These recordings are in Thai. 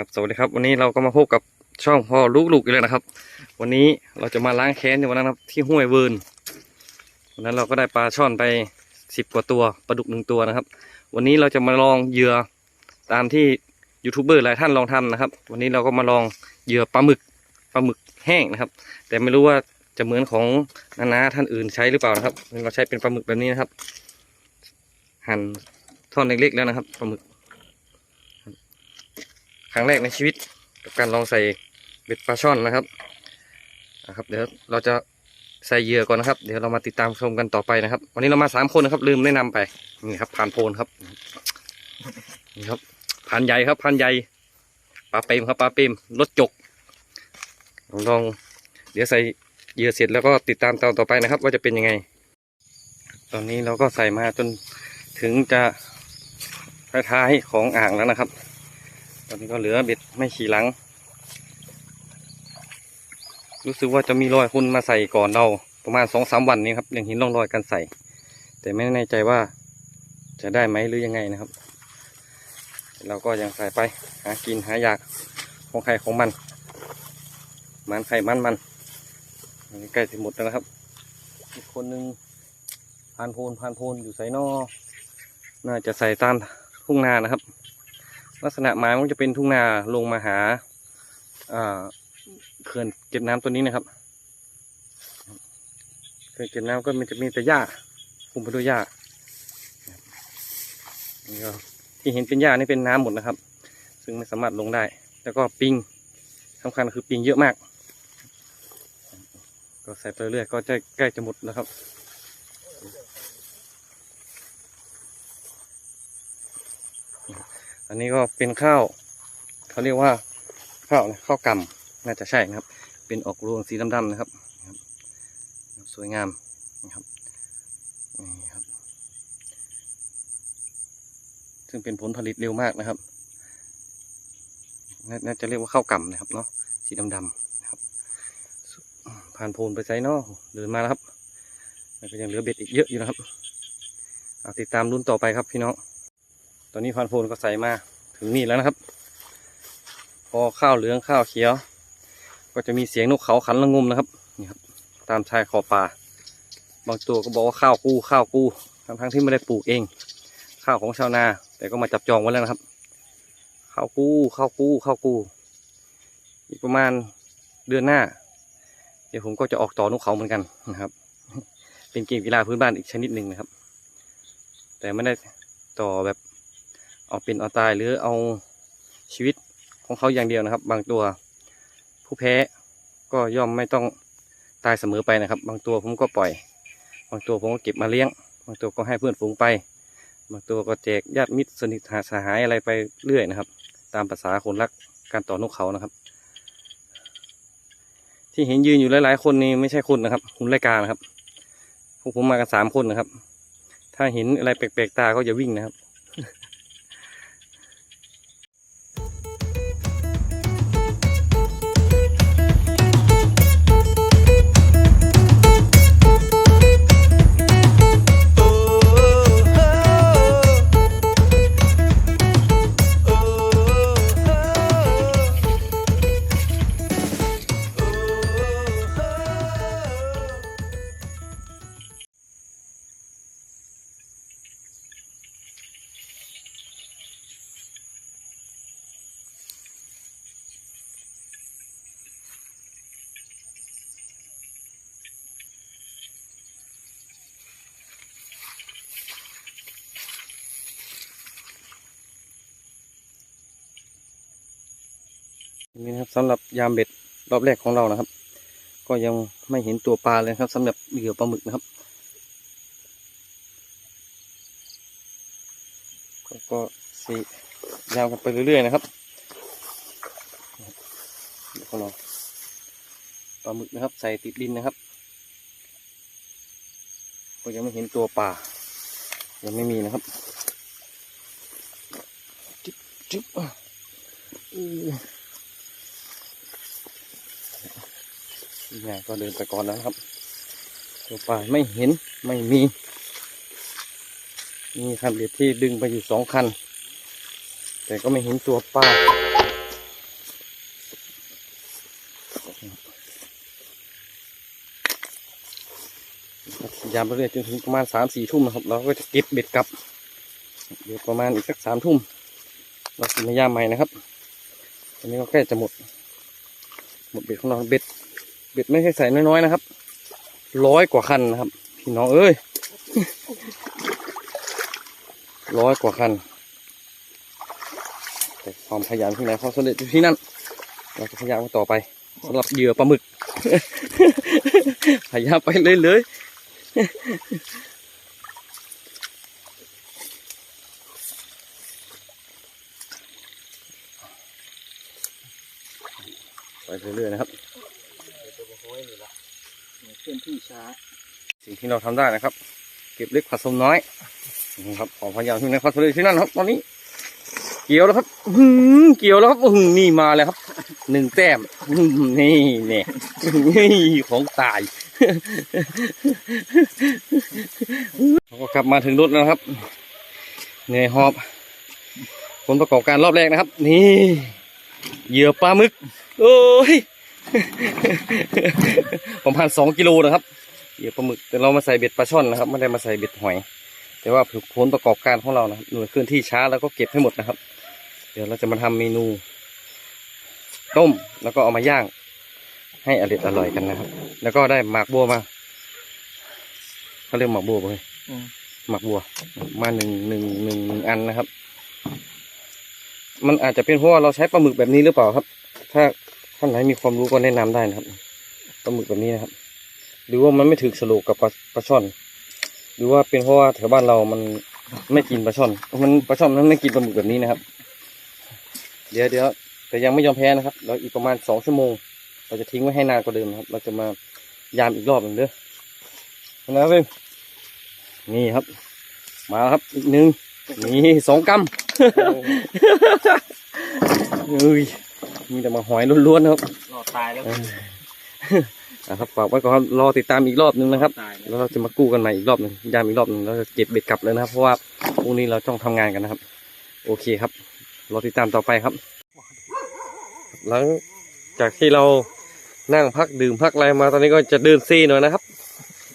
ครับสวัสดีครับวันนี้เราก็มาพบกับช่องพ่อลูกลูกอีกแล้วนะครับ วันนี้เราจะมาล้างแค้นในวันนั้นครับที่ห้วยเวิร์นวันนั้นเราก็ได้ปลาช่อนไปสิบกว่าตัวปลาดุกหนึ่งตัวนะครับ วันนี้เราจะมาลองเหยื่อตามที่ยูทูบเบอร์หลายท่านลองทำนะครับ วันนี้เราก็มาลองเหยื่อปลาหมึกปลาหมึกแห้งนะครับ แต่ไม่รู้ว่าจะเหมือนของนานาท่านอื่นใช้หรือเปล่านะครับเราใช้เป็นปลาหมึกแบบนี้นะครับ หั่นท่อนเล็กๆแล้วนะครับปลาหมึก รั้งแรกในชีวิต กับการลองใส่เบ็ดปลาช่อนนะครับนะครับ เดี๋ยวเราจะใส่เหยื่อก่อนนะครับ เดี๋ยวเรามาติดตามชมกันต่อไปนะครับ วันนี้เรามาสามคนนะครับ ลืมแนะนำไปนี่ครับพานโพนครับนี่ครับพานใหญ่ครับพานใหญ่ปลาเปรมครับปลาเปรมรถจกลองลองเดี๋ยวใส่เหยื่อเสร็จแล้วก็ติดตามตอนต่อไปนะครับ ว่าจะเป็นยังไง ตอนนี้เราก็ใส่มาจนถึงจะท้ายๆของอ่างแล้วนะครับ ตอนนี้ก็เหลือเบ็ดไม่ขี่หลัง รู้สึกว่าจะมีรอยคนมาใส่ก่อนเราประมาณสองสามวันนี้ครับยังเห็นร่องรอยการใส่ แต่ไม่แน่ใจว่าจะได้ไหมหรือยังไงนะครับ เราก็ยังใส่ไปหากินหายากของใครของมัน มันใครมันมันอันนี้ใกล้จะหมดแล้วครับ อีกคนนึงพานโพนพานโพนอยู่ใส่นอน่าจะใส่ตามทุ่งนานะครับ ลักษณะไม้มันจะเป็นทุ่งนาลงมาหาเขื่อนเก็บน้ำตัวนี้นะครับเขื่อนเก็บน้ำก็มันจะมีแต่หญ้าคุมไปด้วยหญ้าที่เห็นเป็นหญ้านี่เป็นน้ำหมดนะครับ ซึ่งไม่สามารถลงได้ แล้วก็ปิงสำคัญคือปิงเยอะมาก ก็ใส่ไปเรื่อยก็จะใกล้จะหมดแล้วครับ อันนี้ก็เป็นข้าวเขาเรียกว่าข้าวข้าวกำน่าจะใช่นะครับ เป็นออกรวงสีดำๆนะครับนะครับสวยงามนะครับนี่ครับ ซึ่งเป็นผลผลิตเร็วมากนะครับน,น่าจะเรียกว่าข้าวกำนะครับเนาะสีดำๆนะครับ ผ่านโพนไปไซเนาะเดินมาแล้วครับแล้วก็ยังเหลือเบ็ดอีกเยอะอยู่นะครับติดตามรุ่นต่อไปครับพี่น้อง อนนี้พันโพนก็ใส่มาถึงนี่แล้วนะครับ พอข้าวเหลืองข้าวเขียว ก็จะมีเสียงนกเขาขันละงมนะครับนี่ครับ ตามชายขอบป่า บางตัวก็บอกว่าข้าวกู้ข้าวกูทั้งทั้งที่ไม่ได้ปลูกเอง ข้าวของชาวนา แต่ก็มาจับจองไว้แล้วนะครับ ข้าวกู้ข้าวกู้ข้าวกูอีกประมาณเดือนหน้า เดี๋ยวผมก็จะออกต่อนกเขาเหมือนกันนะครับ เป็นเกมกีฬาพื้นบ้านอีกชนิดหนึ่งนะครับ แต่ไม่ได้ต่อแบบ เอาเป็นเอาตายหรือเอาชีวิตของเขาอย่างเดียวนะครับ บางตัวผู้แพ้ก็ย่อมไม่ต้องตายเสมอไปนะครับ บางตัวผมก็ปล่อย บางตัวผมก็เก็บมาเลี้ยง บางตัวก็ให้เพื่อนฝูงไป บางตัวก็แจกญาติมิตรสนิทสหายอะไรไปเรื่อยนะครับ ตามภาษาคนรักการต่อนกเขานะครับ ที่เห็นยืนอยู่หลายๆ คนนี่ไม่ใช่คนนะครับคุณรายการนะครับพวกผมมากันสามคนนะครับ ถ้าเห็นอะไรแปลกๆตาก็อย่าวิ่งนะครับ นี่นะครับสำหรับยามเบ็ดรอบแรกของเรานะครับ ก็ยังไม่เห็นตัวปลาเลยครับสำหรับเหยื่อปลาหมึกนะครับ ก็ก็สียาวกันไปเรื่อยๆนะครับเดี๋ยวของเราปลาหมึกนะครับ ใส่ติดดินนะครับ ก็ยังไม่เห็นตัวปลายังไม่มีนะครับ จิ๊บจิ๊บ นี่งก็เดินไปก่อนแล้วครับตัวปลาไม่เห็นไม่มีมีคันเบ็ดที่ดึงไปอยู่สองคัน แต่ก็ไม่เห็นตัวปลายามไปเรื่อยจนถึงประมาณสามสี่ทุ่มนะครับ เราก็จะเก็บเบ็ดกลับ เดี๋ยวประมาณอีกสักสามทุ่ม เราจะมายาใหม่นะครับตอนนี้ก็ใกล้จะหมด หมดเบ็ดของเราเบ็ด เบ็ดไม่ใช่ใส่น้อยๆนะครับ ร้อยกว่าคันนะครับ พี่น้องเอ้ย ร้อยกว่าคัน แต่ความพยายามที่ไหนความสำเร็จอยู่ที่นั่น เราจะพยายามต่อไปสำหรับเหยื่อปลาหมึก พยายามไปเลยเลยไปเรื่อยๆนะครับ เคลื่อนที่ช้า สิ่งที่เราทำได้นะครับ เก็บเล็กผสมน้อยนะครับของพยายามที่ไหนควาเร็จที่นั่นครับ ตอนนี้ เกี่ยวแล้วครับอื้อหือเกี่ยวแล้วครับอื้อหือนี่มาแล้วครับหนึ่งแต้มอื้อหือนี่เนี่ยนี่ของตายเราก็กลับมาถึงรถแล้วนะครับเหนื่อยหอบผลประกอบการรอบแรกนะครับ นี่เหยื่อปลาหมึก โอ้ย ประมาณสองกิโลนะครับเหยื่อปลาหมึกแต่เรามาใส่เบ็ดปลาช่อนนะครับไม่ได้มาใส่เบ็ดหอย แต่ว่าผลประกอบการของเรานะครับหน่วยเคลื่อนที่ช้าแล้วก็เก็บให้หมดนะครับ เดี๋ยวเราจะมาทำเมนู ต้มแล้วก็เอามาย่าง ให้อร่อยอร่อยกันนะครับ แล้วก็ได้หมากบัวมาเขาเรียกหมากบัวป่ะเฮ้ยหมากบัว มาหนึ่งหนึ่งหนึ่งหนึ่งอันนะครับ มันอาจจะเป็นเพราะว่าเราใช้ปลาหมึกแบบนี้หรือเปล่าครับ ถ้า ท่านไหนมีความรู้ก็แนะนำได้นะครับปลาหมึกแบบนี้นะครับ หรือว่ามันไม่ถึกสโลกกับปลาปลาช่อน หรือว่าเป็นเพราะว่าแถวบ้านเรามันไม่กินปลาช่อน มันปลาช่อนมันไม่กินปลาหมึกแบบนี้นะครับ เดี๋ยวเดี๋ยวแต่ยังไม่ยอมแพ้นะครับ เราอีกประมาณสองชั่วโมง เราจะทิ้งไว้ให้นานกว่าเดิมนะครับ เราจะมายามอีกรอบหนึ่งเด้อนะครับเพื่อนนี่ครับ มาแล้วครับอีกหนึ่งนี่สองกำเฮ้ย มีแต่มาหอยล้วนๆนะครับรอดตายแล้วเออนะครับฝากไว้ก่อนครับรอติดตามอีกรอบหนึ่งนะครับตายแล้วแล้วเราจะมากู้กันใหม่อีกรอบหนึ่งยามอีกรอบหนึ่งเราจะเก็บเบ็ดกลับเลยนะครับ เพราะว่าพรุ่งนี้เราต้องทำงานกันนะครับ โอเคครับ รอติดตามต่อไปครับ หลังจากที่เรานั่งพักดื่มพักอะไรมาตอนนี้ก็จะเดินซีหน่อยนะครับ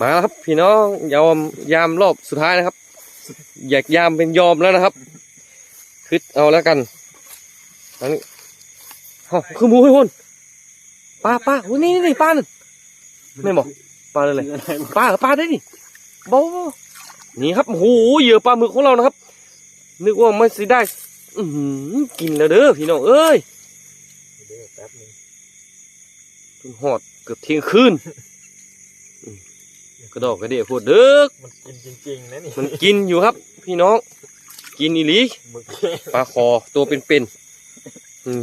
มาแล้วครับพี่น้องยามยามรอบสุดท้ายนะครับ อยากยามเป็นยอมแล้วนะครับ คิดเอาแล้วกันอันนี้ เอ้าคือหมูให้พ่นปลาปลาโอ้ยนี่นี่นี่ปลาหนึ่งไม่บอกปลาเลยเลยปลาเหรอปลาได้ดิบนี่ครับโอ้โหเหยื่อปลาหมึกของเรานะครับ นึกว่าไม่สิได้ อือหือกินแล้วเด้อพี่น้องเอ้ยเดี๋ยวแป๊บนึงจนหอดเกือบเที่ยงคืนอืมกระดอกกระเดี่ยพูดเด้อมันกินจริงๆนะนี่มันกินอยู่ครับ พี่น้อง กินอีหลีหมึกปลาคอตัวเป็นๆอืม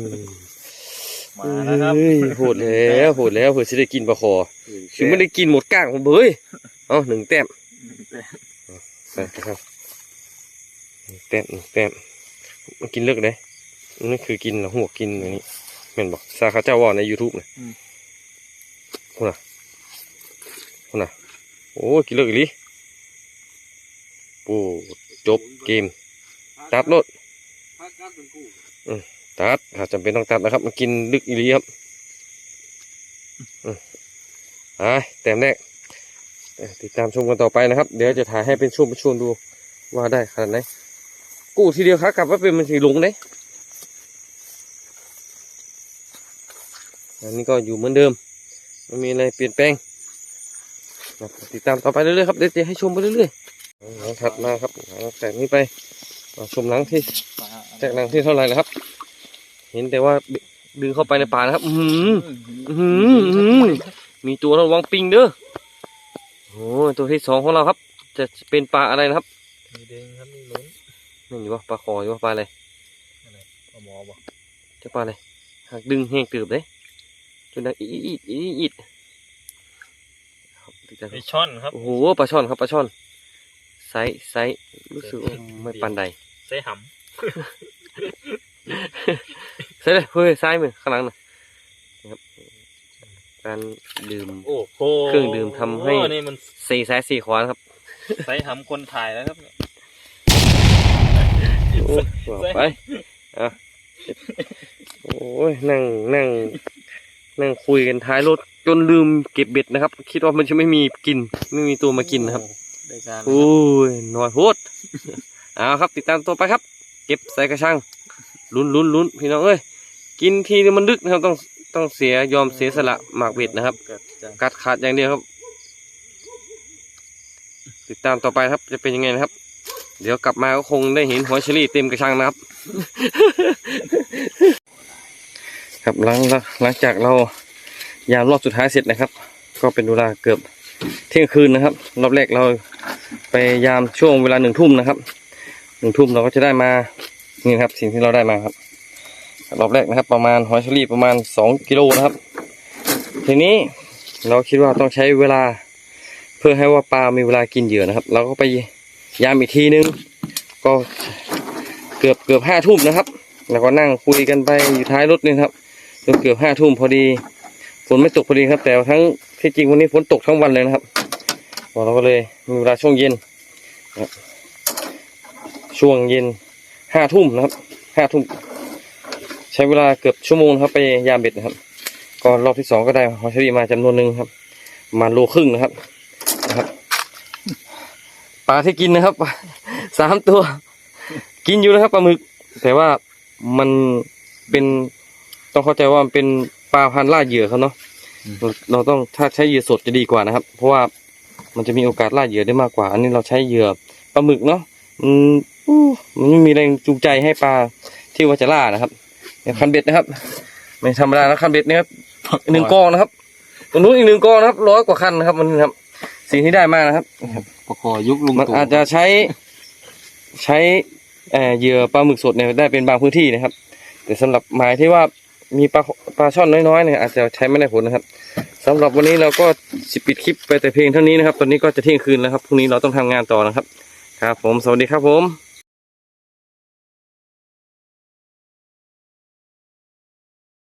มาแล้วครับเฮ้ยโหดแล้วโหดแล้วเผื่อจะได้กินปลาคอคือไม่ได้กินหมดก้างผมเบ้ยเอาหนึ่งแต้มไปครับหนึ่งแต้มหนึ่งแต้มมันกินเลิกเลยนี่คือกินเหรอหัวกินอย่างนี้แม่นบอกซาคาเจ้าว่าใน YouTube นะคุณน่ะคุณน่ะโอ้ยกินเลิกอีหลีโอ้จบเกมตัดโลด ตัดถ้าจำเป็นต้องตัดนะครับ มันกินลึกอีหลีครับอืมไปแต้มแรกติดตามชมกันต่อไปนะครับ เดี๋ยวจะถ่ายให้เป็นช่วงเป็นช่วงดูว่าได้ขนาดไหนกู้ทีเดียวครับกลับว่าเป็นมันสีหลงเลยอันนี้ก็อยู่เหมือนเดิมไม่มีอะไรเปลี่ยนแปลงติดตามต่อไปเรื่อยๆครับเดี๋ยวจะให้ชมไปเรื่อยๆหลังถัดมาครับหลังจากนี้ไปชมหลังที่แตกหลังที่เท่าไหร่แล้วครับ เห็นแต่ว่าดึงเข้าไปในป่านะครับ อือหืออื้อหืออื้อหือมีตัวระวังปิงเด้อโอ้ยตัวที่สองของเราครับ จะเป็นปลาอะไรนะครับมีเด้งครับมีลุ้นนี่อยู่ว่าปลาคออยู่ว่าปลาอะไรปลาหมอบอกจะปลาอะไรหากดึงแห้งตืบเลยจนดังอีดอีดอีดอีดครับติดใจคไอรับช่อนครับโอ้โหปลาช่อนครับปลาช่อนไซส์ไซส์รู้สึกว่าไม่ปันใดใส่ห ใช่เลยเฮ้ยซ้ายมือข้างหลังน่ะนะครับ การดื่มำโอ้โหเครื่องดื่มทำให้ โอ้นี่มันสี่ซ้ายสี่ขวานะครับใส่หำคนถ่ายแล้วครับ โอ้บอกไปอะโอ้ยนั่งนั่ง นั่งคุยกันท้ายรถไปจนลืมเก็บเบ็ดนะครับ คิดว่ามันจะไม่มีกิน ไม่มีตัวมากินนะครับ ได้การโอ้ยน้อยโพด เอาครับ ติดตามตัวไปครับ เก็บใส่กระชัง ลุ้นลุ้นลุ้นพี่น้องเอ้ยกินทีมันดึกนะครับต้องต้องเสียยอมเสียสละหมากเบ็ดนะครับ กัดขาดอย่างเดียวครับ ติดตามต่อไปครับจะเป็นยังไงนะครับ เดี๋ยวกลับมาก็คงได้เห็นหอยเชอรี่เต็มกระชังนะครับ ครับหลังหลังจากเรายามรอบสุดท้ายเสร็จนะครับ ก็เป็นเวลาเกือบเที่ยงคืนนะครับ รอบแรกเราไปยามช่วงเวลาหนึ่งทุ่มนะครับหนึ่งทุ่มเราก็จะได้มา นี่ครับสิ่งที่เราได้มาครับ รอบแรกนะครับ ประมาณหอยเชอรี่ประมาณสองกิโลนะครับ ทีนี้เราคิดว่าต้องใช้เวลา เพื่อให้ว่าปลามีเวลากินเหยื่อนะครับ เราก็ไปยามอีกทีนึง ก็เกือบเกือบห้าทุ่มนะครับ แล้วก็นั่งคุยกันไปอยู่ท้ายรถนี่ครับจนเกือบห้าทุ่มพอดีฝนไม่ตกพอดีครับ แต่ทั้งที่จริงวันนี้ฝนตกทั้งวันเลยนะครับเราก็เลยมีเวลาช่วงเย็นช่วงเย็น ห้าทุ่มนะครับห้าทุ่มใช้เวลาเกือบชั่วโมงครับ ไปยามเบ็ดนะครับ ก็รอบที่สองก็ได้หอยเชอรี่มาจำนวนหนึ่งครับ มาโลครึ่งนะครับนะครับปลาที่กินนะครับสามตัว กินอยู่นะครับปลาหมึก แต่ว่ามันเป็นต้องเข้าใจว่ามันเป็นปลาพันล่าเหยื่อเขาเนาะเราต้องถ้าใช้เหยื่อสดจะดีกว่านะครับ เพราะว่ามันจะมีโอกาสล่าเหยื่อได้มากกว่า อันนี้เราใช้เหยื่อปลาหมึกเนาะมัน มันไม่มีแรงจูงใจให้ปลาที่ว่าจะล่านะครับเนี่ยคันเบ็ดนะครับ ไม่ธรรมดานะคันเบ็ดนะครับหนึ่งกองนะครับตรงนู้นอีกหนึ่งกองนะครับร้อยกว่าคันนะครับ มันนะครับสิ่งที่ได้มานะครับประคอยุคลุงมันตู่อาจจะใช้ใช้เอ่อเหยื่อปลาหมึกสดเนี่ยได้เป็นบางพื้นที่นะครับ แต่สำหรับหมายที่ว่ามีปลาปลาช่อนน้อยๆเนี่ยอาจจะใช้ไม่ได้ผลนะครับสำหรับวันนี้เราก็สิปิดคลิปไปแต่เพียงเท่านี้นะครับ ตอนนี้ก็จะเที่ยงคืนแล้วครับพรุ่งนี้เราต้องทำงานต่อนะครับ ครับผมสวัสดีครับผม